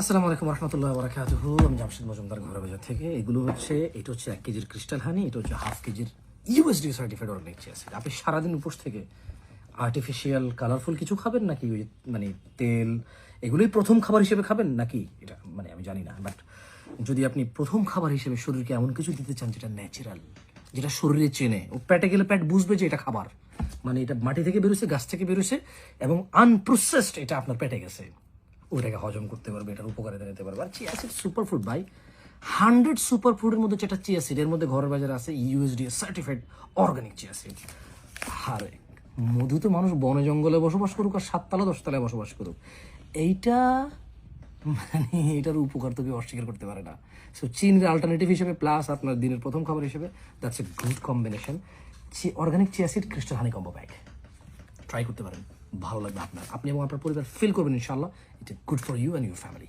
আসসালামু আলাইকুম রহমতুল্লাহ বরাকাতুহ আমি জামশেদ মজুমদার ঘরে বাজার থেকে। এগুলো হচ্ছে, এটা হচ্ছে এক কেজির ক্রিস্টাল হানি, এটা হচ্ছে হাফ কেজির ইউএসডি সার্টিফাইড অর্গানিক অ্যাসিড আপনি সারাদিন উপোস থেকে আর্টিফিশিয়াল কালারফুল কিছু খাবেন নাকি মানে তেল, এগুলোই প্রথম খাবার হিসেবে খাবেন নাকি? এটা মানে আমি জানি না বাট যদি আপনি প্রথম খাবার হিসেবে শরীরকে এমন কিছু দিতে চান যেটা ন্যাচারাল যেটা শরীরে চেনে, ও পেটে গেলে প্যাট বুঝবে যে এটা খাবার। মানে এটা মাটি থেকে বেরোছে, গাছ থেকে বেরোছে, এবং আনপ্রসেসড এটা আপনার পেটে গেছে। ওইটাকে হজম করতে পারবে, এটার উপকারিতা নিতে পারবে। আর চিয়া সিড সুপার ফুড ভাই হান্ড্রেড সুপার ফুডের মধ্যে যেটা চিয়া সিড এর মধ্যে ঘরের বাজারে আছে USD certified organic chia seed আরে, মধু তো মানুষ বনে জঙ্গলে বসবাস করুক আর সাততলা, দশতলায় বসবাস করুক। এইটা মানে এটার উপকার তো কেউ অস্বীকার করতে পারে না। সো চিনের আলটারনেটিভ হিসেবে প্লাস আপনার দিনের প্রথম খাবার হিসেবে that's a good combination organic chia seed crystal honey combo bag try করতে পারেন। ভালো লাগবে আপনার। আপনি এবং আপনার পরিবার ফিল করবেন ইনশাল্লাহ it good for you and your family